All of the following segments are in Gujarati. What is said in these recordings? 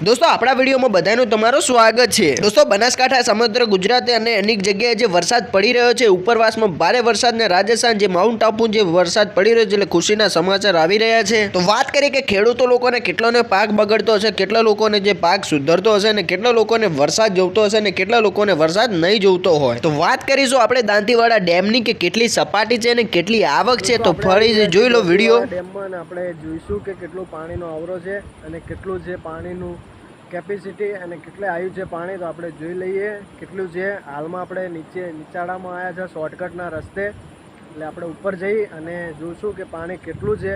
દોસ્તો, આપણા વિડીયોમાં બધાનું તમારું સ્વાગત છે. દોસ્તો, બનાસકાંઠા, સમગ્ર ગુજરાતે અને અનેક જગ્યાએ જે વરસાદ પડી રહ્યો છે, ઉપરવાસમાં ભારે વરસાદને રાજસ્થાન જે માઉન્ટ આબુ જે વરસાદ પડી રહ્યો છે, એટલે ખુશીના સમાચાર આવી રહ્યા છે. તો વાત કરીએ કે ખેડૂતો લોકોને કેટલોને પાક બગડતો હશે, કેટલા લોકોને જે પાક સુધરતો હશે ને કેટલા લોકોને વરસાદ જોવતો હશે ને કેટલા લોકોને વરસાદ નહીં જોવતો હોય. તો વાત કરીશું આપણે દાંતીવાડા ડેમની કે કેટલી સપાટી છે ને કેટલી આવક છે, તો ફરી જોઈ લો વીડિયો. ડેમમાં આપણે જોઈશું કે કેટલું પાણીનો આવરો છે અને કેટલું છે પાણીનું કેપેસિટી અને કેટલે આવ્યું છે પાણી, તો આપણે જોઈ લઈએ કેટલું છે. હાલમાં આપણે નીચે નીચાડામાં આવ્યા છે, શોર્ટકટના રસ્તે. એટલે આપણે ઉપર જઈ અને જોઈશું કે પાણી કેટલું છે.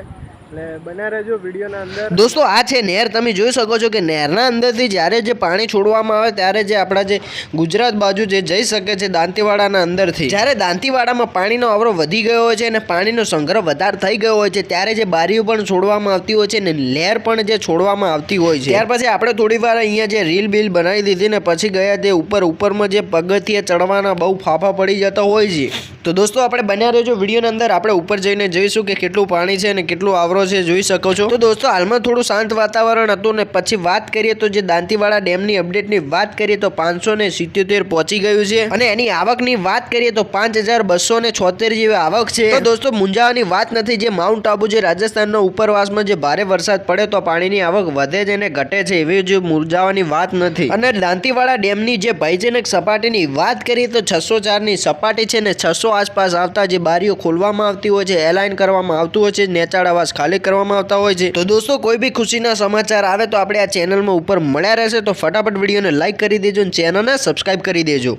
દોસ્તો, આ છે નહેર તમે જોઈ શકો છો કે નહેરના અંદરથી જ્યારે જે પાણી છોડવામાં આવે ત્યારે જે આપણા જે ગુજરાત બાજુ જે જઈ શકે છે દાંતીવાડાના અંદરથી, જ્યારે દાંતીવાડામાં પાણીનો આવરો વધી ગયો હોય છે અને પાણીનો સંગ્રહ વધારે થઈ ગયો હોય છે, ત્યારે જે બારીઓ પણ છોડવામાં આવતી હોય છે ને લહેર પણ જે છોડવામાં આવતી હોય છે. ત્યાર પછી આપણે થોડી વાર અહીંયા જે રીલ બિલ બનાવી દીધી ને પછી ગયા તે ઉપર ઉપરમાં જે પગથિયે ચડવાના બહુ ફાફા પડી જતા હોય છે. તો દોસ્તો, આપણે બન્યા રહેજો વિડીયોની અંદર. આપણે ઉપર જઈને જોઈશું કે કેટલું પાણી છે અને કેટલું આવરો છે, જોઈ શકો છો. તો દોસ્તો, હાલમાં થોડું શાંત વાતાવરણ હતું ને પછી વાત કરીએ તો જે દાંતીવાડા ડેમની અપડેટની વાત કરીએ તો પાંચસો ને સિત્યોતેર પહોંચી ગયું છે. અને એની આવકની વાત કરીએ તો પાંચ હજાર બસો ને જેવી આવક છે. તો દોસ્તો મુંજાવાની વાત નથી. જે માઉન્ટ આબુ જે રાજસ્થાનનો ઉપરવાસમાં જે ભારે વરસાદ પડે તો પાણીની આવક વધે છે અને ઘટે છે એવી જે મુરજાવાની વાત નથી. અને દાંતીવાડા ડેમની જે ભયજનક સપાટીની વાત કરીએ તો છસો ચારની સપાટી છે ને છસો આસપાસ આવતા જે બારીઓ ખોલવામાં આવતી હોય છે એલાઇન કરવામાં આવતું હોય છે, નેચાળ આવાસ ખાલી કરવામાં આવતા હોય છે. તો દોસ્તો, કોઈ બી ખુશીના સમાચાર આવે તો આપણે આ ચેનલમાં ઉપર મળ્યા રહેશે. તો ફટાફટ વિડીયોને લાઇક કરી દેજો અને ચેનલને સબસ્ક્રાઇબ કરી દેજો.